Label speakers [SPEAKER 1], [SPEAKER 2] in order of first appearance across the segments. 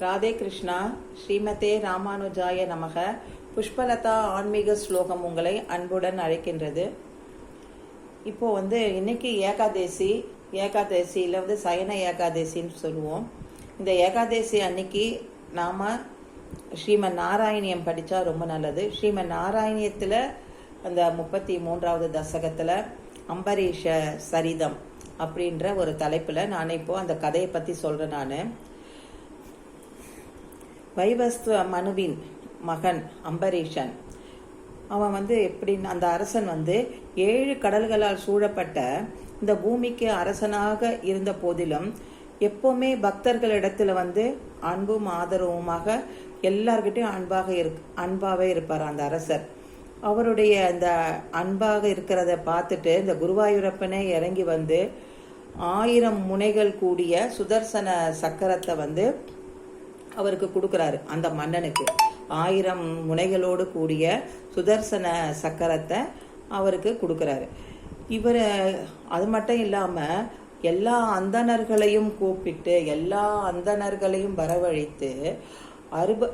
[SPEAKER 1] ராதே கிருஷ்ணா ஸ்ரீமதே ராமானுஜாய நமக. புஷ்பலதா ஆன்மீக ஸ்லோகம் உங்களை அன்புடன் அழைக்கின்றது. இப்போ வந்து இன்னைக்கு ஏகாதேசி ஏகாதேசியில் வந்து சயன ஏகாதேசின்னு சொல்லுவோம். இந்த ஏகாதேசி அன்னைக்கு நாம் ஸ்ரீமன் நாராயணியம் படித்தா ரொம்ப நல்லது. ஸ்ரீமன் நாராயணியத்தில் அந்த முப்பத்தி மூன்றாவது தசகத்தில் அம்பரீஷ சரிதம் அப்படின்ற ஒரு தலைப்பில் நான் இப்போது அந்த கதையை பற்றி சொல்கிறேன் நான். வைவஸ்துவ மனுவின் மகன் அம்பரீஷன். அவன் வந்து எப்படின்னு அந்த அரசன் வந்து ஏழு கடல்களால் சூழப்பட்ட இந்த பூமிக்கு அரசனாக இருந்த போதிலும் எப்போவுமே பக்தர்களிடத்துல வந்து அன்பும் ஆதரவுமாக எல்லார்கிட்டையும் அன்பாக இரு அன்பாகவே இருப்பார் அந்த அரசர். அவருடைய அந்த அன்பாக இருக்கிறத பார்த்துட்டு இந்த குருவாயூரப்பனே இறங்கி வந்து ஆயிரம் முனைகள் கூடிய சுதர்சன சக்கரத்தை வந்து அவருக்கு கொடுக்குறாரு அந்த மன்னனுக்கு. ஆயிரம் முனைகளோடு கூடிய சுதர்சன சக்கரத்தை அவருக்கு கொடுக்குறாரு. இவர் அது மட்டும் இல்லாமல் எல்லா அந்தணர்களையும் கூப்பிட்டு எல்லா அந்தணர்களையும் வரவழைத்து அறுப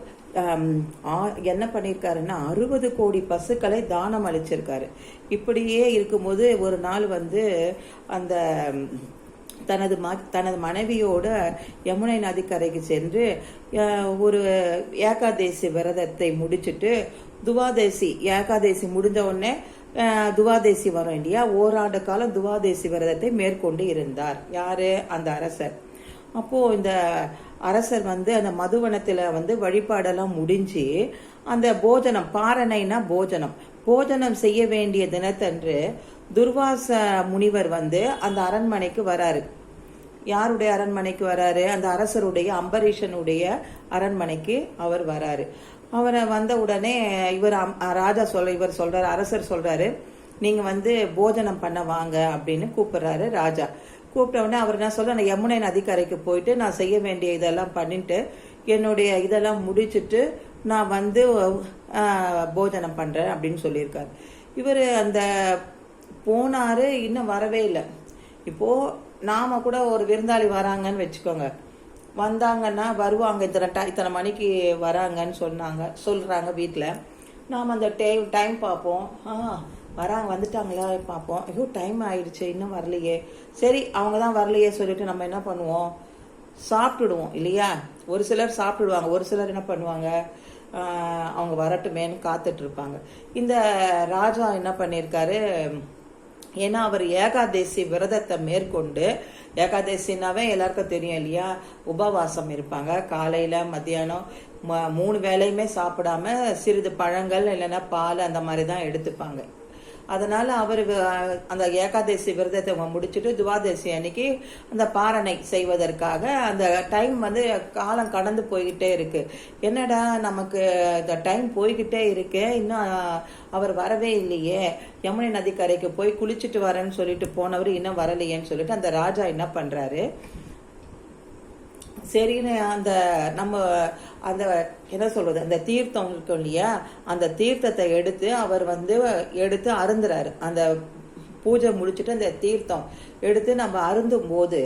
[SPEAKER 1] என்ன பண்ணியிருக்காருன்னா அறுபது கோடி பசுக்களை தானம் அளிச்சிருக்காரு. இப்படியே இருக்கும்போது ஒரு நாள் வந்து அந்த தனது ம தனது மனைவியோட யமுனை நதிக்கரைக்கு சென்று ஒரு ஏகாதேசி விரதத்தை முடிச்சுட்டு துவாதேசி ஏகாதேசி முடிஞ்ச உடனே துவாதேசி வரும் இல்லையா? ஓராண்டு காலம் துவாதேசி விரதத்தை மேற்கொண்டு இருந்தார். யாரு? அந்த அரசர். அப்போ இந்த அரசர் வந்து அந்த மதுவனத்தில் வந்து வழிபாடெல்லாம் முடிஞ்சு அந்த போஜனம் பாரணைனா போஜனம். போஜனம் செய்ய வேண்டிய தினத்தன்று துர்வாச முனிவர் வந்து அந்த அரண்மனைக்கு வராரு. யாருடைய அரண்மனைக்கு வராரு? அந்த அரசருடைய அம்பரீஷனுடைய அரண்மனைக்கு அவர் வராரு. அவரை வந்த உடனே இவர் ராஜா சொல்ற இவர் சொல்றாரு அரசர் சொல்றாரு நீங்க வந்து போஜனம் பண்ண வாங்க அப்படின்னு கூப்பிடுறாரு ராஜா. கூப்பிட்ட உடனே அவர் என்ன சொல்ற நான் யமுனை நதிக்கரைக்கு போயிட்டு நான் செய்ய வேண்டிய இதெல்லாம் பண்ணிட்டு என்னுடைய இதெல்லாம் முடிச்சுட்டு நான் வந்து போஜனம் பண்ணுறேன் அப்படின்னு சொல்லியிருக்கார். இவர் அந்த போனார் இன்னும் வரவே இல்லை. இப்போது நாம கூட ஒரு விருந்தாளி வராங்கன்னு வச்சுக்கோங்க. வந்தாங்கன்னா வருவாங்க இத்தனை இத்தனை மணிக்கு வராங்கன்னு சொன்னாங்க சொல்கிறாங்க வீட்டில் நாம் அந்த டைம் டைம் பார்ப்போம். ஆ வராங்க வந்துட்டாங்களா பார்ப்போம். ஐயோ டைம் ஆயிடுச்சு இன்னும் வரலையே. சரி அவங்க தான் வரலையே சொல்லிட்டு நம்ம என்ன பண்ணுவோம்? சாப்பிட்டுடுவோம் இல்லையா? ஒரு சிலர் சாப்பிட்டுடுவாங்க ஒரு சிலர் என்ன பண்ணுவாங்க? அவங்க வரட்டுமேன்னு காத்துட்டு இருப்பாங்க இந்த ராஜா என்ன பண்ணியிருக்காரு ஏன்னா அவர் ஏகாதேசி விரதத்தை மேற்கொண்டு ஏகாதேசினாவே எல்லாருக்கும் தெரியும் இல்லையா? உபவாசம் இருப்பாங்க. காலையில் மத்தியானம் மூணு வேலையுமே சாப்பிடாம சிறிது பழங்கள் இல்லைன்னா பால் அந்த மாதிரி தான் எடுத்துப்பாங்க. அதனால அவர் அந்த ஏகாதசி விரதத்தை முடிச்சுட்டு துவாதசி அன்னைக்கு அந்த பாரணை செய்வதற்காக அந்த டைம் வந்து காலம் கடந்து போய்கிட்டே இருக்கு. என்னடா நமக்கு இந்த டைம் போய்கிட்டே இருக்கு இன்னும் அவர் வரவே இல்லையே. யமுனை நதிக்கரைக்கு போய் குளிச்சுட்டு வரேன்னு சொல்லிட்டு போனவர் இன்னும் வரலையேன்னு சொல்லிட்டு அந்த ராஜா என்ன பண்றாரு? சரின்னு அந்த நம்ம அந்த என்ன சொல்றது அந்த தீர்த்தம் இருக்கும் இல்லையா அந்த தீர்த்தத்தை எடுத்து அவர் வந்து எடுத்து அருந்துறாரு. அந்த பூஜை முடிச்சுட்டு அந்த தீர்த்தம் எடுத்து நம்ம அருந்தும் போது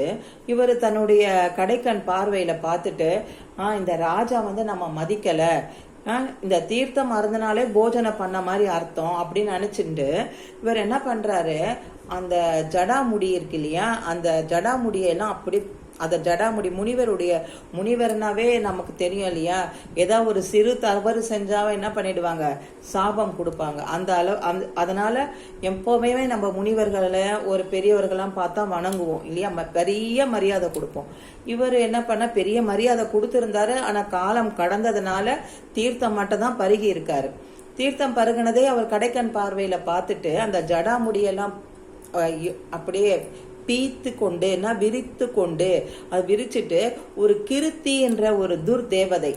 [SPEAKER 1] இவர் தன்னுடைய கடைக்கண் பார்வையில பார்த்துட்டு ஆ இந்த ராஜா வந்து நம்ம மதிக்கல. இந்த தீர்த்தம் அருந்தினாலே போஜனை பண்ண மாதிரி அர்த்தம் அப்படின்னு நினைச்சுட்டு இவர் என்ன பண்றாரு அந்த ஜடாமுடி இருக்கு இல்லையா அந்த ஜடாமுடியெல்லாம் அப்படி அந்த ஜடாமுடி முனிவருடைய முனிவர்னாவே நமக்கு தெரியும் இல்லையா? ஏதாவது ஒரு சிறு தவறு செஞ்சாவே என்ன பண்ணிடுவாங்க? சாபம் கொடுப்பாங்க. அந்த அளவு அந் அதனால எப்பவுமே நம்ம முனிவர்களை ஒரு பெரியவர்கள்லாம் பார்த்தா வணங்குவோம் இல்லையா? பெரிய மரியாதை கொடுப்போம். இவர் என்ன பண்ண பெரிய மரியாதை கொடுத்திருந்தாரு. ஆனா காலம் கடந்ததுனால தீர்த்தம் மட்டும் தான் பருகி இருக்காரு. தீர்த்தம் பருகினதே அவர் கடைக்கன் பார்வையில பார்த்துட்டு அந்த ஜடாமுடியெல்லாம் அப்படியே பீத்து கொண்டு விரித்து கொண்டு அது விரிச்சிட்டு ஒரு கிருத்தி என்ற ஒரு துர் தேவதை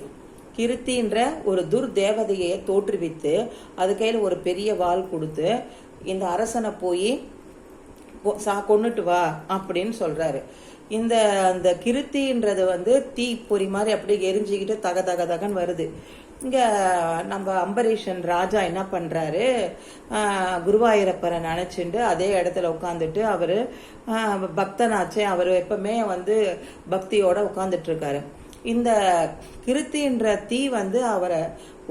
[SPEAKER 1] கிருத்தின்ற ஒரு துர் தேவதையை தோற்றுவித்து அது கையில் ஒரு பெரிய வாள் கொடுத்து இந்த அரசனை போய் சா கொண்டுட்டு வா அப்படின்னு சொல்றாரு. இந்த அந்த கிருத்தின்றது வந்து தீ பொறி மாதிரி அப்படியே எரிஞ்சுக்கிட்டு தக தக தகன்னு வருது. இங்க நம்ம அம்பரீஷன் ராஜா என்ன பண்றாரு? குருவாயூரப்பரை நினைச்சுட்டு அதே இடத்துல உட்காந்துட்டு அவரு பக்தனாச்சே அவர் எப்பவுமே வந்து பக்தியோட உட்காந்துட்டு இருக்காரு இந்த கிருத்தின்ற தீ வந்து அவரை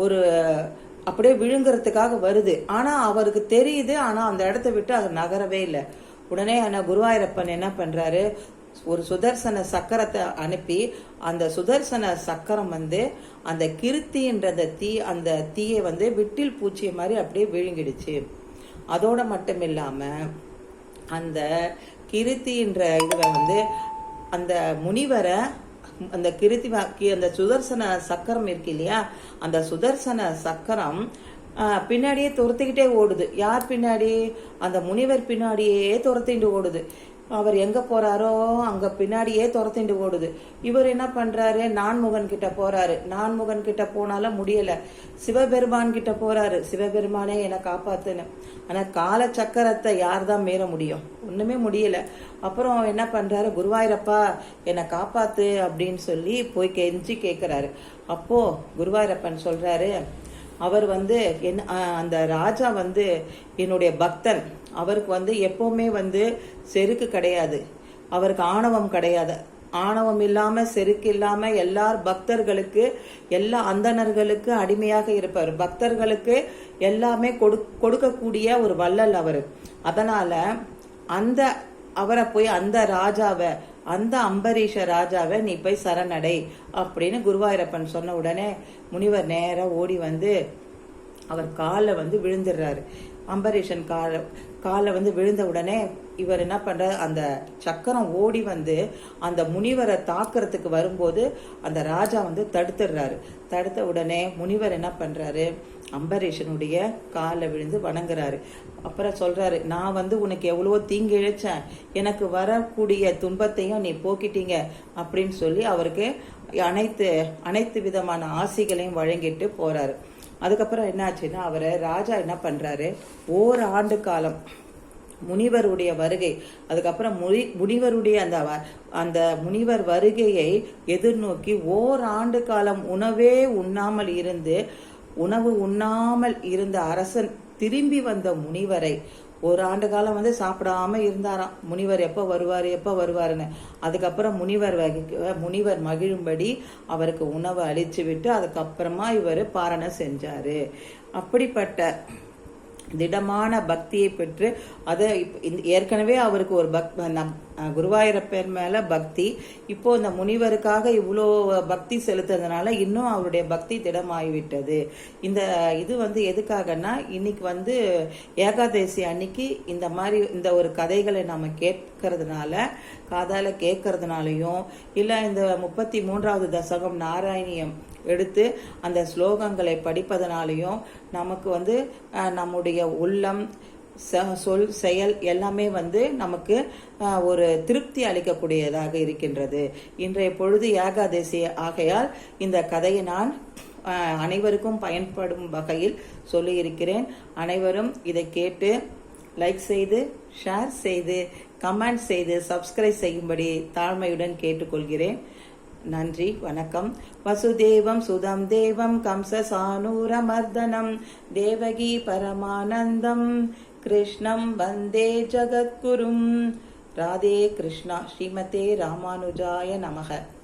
[SPEAKER 1] ஒரு அப்படியே விழுங்குறதுக்காக வருது. ஆனா அவருக்கு தெரியுது ஆனா அந்த இடத்த விட்டு அவர் நகரவே இல்லை. உடனே ஆனால் குருவாயூரப்பன் என்ன பண்றாரு? ஒரு சுதர்சன சக்கரத்தை அனுப்பி அந்த சுதர்சன சக்கரம் வந்து அந்த கிருத்தின்ற அந்த தீ அந்த தீயை வந்து விட்டில் பூச்சிய மாதிரி அப்படியே விழுங்கிடுச்சு. அதோட மட்டும் இல்லாம அந்த கிருத்தின்ற இதுல வந்து அந்த முனிவரை அந்த கிருத்தி வா- அந்த சுதர்சன சக்கரம் இருக்கு இல்லையா? அந்த சுதர்சன சக்கரம் பின்னாடியே துரத்திக்கிட்டே ஓடுது. யார் பின்னாடி? அந்த முனிவர் பின்னாடியே துரத்திட்டு ஓடுது. அவர் எங்க போறாரோ அங்க பின்னாடியே துரத்திண்டு ஓடுது. இவர் என்ன பண்றாரு? நான்முகன் கிட்ட போறாரு. நான்முகன் கிட்ட போனாலும் முடியல. சிவபெருமான் கிட்ட போறாரு. சிவபெருமானே என்னை காப்பாத்துன்னு. ஆனா கால சக்கரத்தை யார் தான் மீற முடியும்? ஒண்ணுமே முடியல. அப்புறம் என்ன பண்றாரு? குருவாயிரப்பா என்னை காப்பாத்து அப்படின்னு சொல்லி போய் கெஞ்சி கேக்குறாரு. அப்போ குருவாயிரப்பன் சொல்றாரு அவர் வந்து என்ன அந்த ராஜா வந்து என்னுடைய பக்தன். அவருக்கு வந்து எப்போவுமே வந்து செருக்கு கிடையாது. அவருக்கு ஆணவம் கிடையாது. ஆணவம் இல்லாமல் செருக்கு இல்லாமல் எல்லார் பக்தர்களுக்கு எல்லா அந்தணர்களுக்கு அடிமையாக இருப்பார் பக்தர்களுக்கு எல்லாமே கொடு கொடுக்கக்கூடிய ஒரு வள்ளல் அவர். அதனால் அந்த அவரை போய் அந்த ராஜாவை அந்த அம்பரீஷ ராஜாவை நீ போய் சரணடை அப்படின்னு குருவாயூரப்பன் சொன்ன உடனே முனிவர் நேராக ஓடி வந்து அவர் காலை வந்து விழுந்துடுறாரு. அம்பரீஷன் காலை காலை வந்து விழுந்த உடனே இவர் என்ன பண்றாரு? அந்த சக்கரம் ஓடி வந்து அந்த முனிவரை தாக்குறதுக்கு வரும்போது அந்த ராஜா வந்து தடுத்துடுறாரு. தடுத்த உடனே முனிவர் என்ன பண்றாரு? அம்பரீஷனுடைய காலை விழுந்து வணங்குறாரு. அப்புறம் சொல்றாரு நான் வந்து உனக்கு எவ்வளவோ தீங்கு இழைச்சேன். எனக்கு வரக்கூடிய துன்பத்தையும் நீ போக்கிட்டீங்க. அப்படின்னு சொல்லி அவருக்கு அனைத்து அனைத்து விதமான ஆசைகளையும் வழங்கிட்டு போறாரு. அதுக்கப்புறம் என்னாச்சுன்னா அவரை ராஜா என்ன பண்றாரு? ஓர் ஆண்டு காலம் முனிவருடைய வருகை அதுக்கப்புறம் முனி முனிவருடைய அந்த வ- அந்த முனிவர் வருகையை எதிர்நோக்கி ஓர் ஆண்டு காலம் உணவே உண்ணாமல் இருந்து உணவு உண்ணாமல் இருந்த அரசன் திரும்பி வந்த முனிவரை ஒரு ஆண்டு காலம் வந்து சாப்பிடாம இருந்தாராம். முனிவர் எப்போ வருவார் எப்போ வருவாருன்னு. அதுக்கப்புறம் முனிவர் வகை- முனிவர் மகிழும்படி அவருக்கு உணவு அழிச்சு விட்டு அதுக்கப்புறமா இவர் பாரணை செஞ்சாரு. அப்படிப்பட்ட திடமான பக்தியை பெற்று அதை இந்த- ஏற்கனவே அவருக்கு ஒரு பக் நம் அஹ் குருவாயூரப்பர் மேல பக்தி. இப்போ இந்த முனிவருக்காக இவ்வளோ பக்தி செலுத்துறதுனால இன்னும் அவருடைய பக்தி திடமாகிவிட்டது இந்த இது வந்து எதுக்காகனா இன்னைக்கு வந்து ஏகாதசி அன்னைக்கு இந்த மாதிரி இந்த ஒரு கதைகளை நாம கேட்கறதுனால காதால கேட்கறதுனாலையும் இல்லை இந்த முப்பத்தி மூன்றாவது தசகம் நாராயணியம் எடுத்து அந்த ஸ்லோகங்களை படிப்பதனாலையும் நமக்கு வந்து நம்முடைய உள்ளம் ச- சொல் செயல் எல்லாமே வந்து நமக்கு ஒரு திருப்தி அளிக்கக்கூடியதாக இருக்கின்றது. இன்றைய பொழுது ஏகாதசி ஆகையால் இந்த கதையை நான் அனைவருக்கும் பயன்படும் வகையில் சொல்லியிருக்கிறேன். அனைவரும் இதை கேட்டு லைக் செய்து ஷேர் செய்து கமெண்ட் செய்து சப்ஸ்கிரைப் செய்யும்படி தாழ்மையுடன் கேட்டுக்கொள்கிறேன். நன்றி வணக்கம். வசுதேவம் சுதம் தேவம் கம்சசானூரமர்தனம் தேவகி பரமானந்தம். கிருஷ்ணம் வந்தே ஜகத்குரும். ராதே கிருஷ்ணா. ஸ்ரீமதே ராமானுஜாய நமக.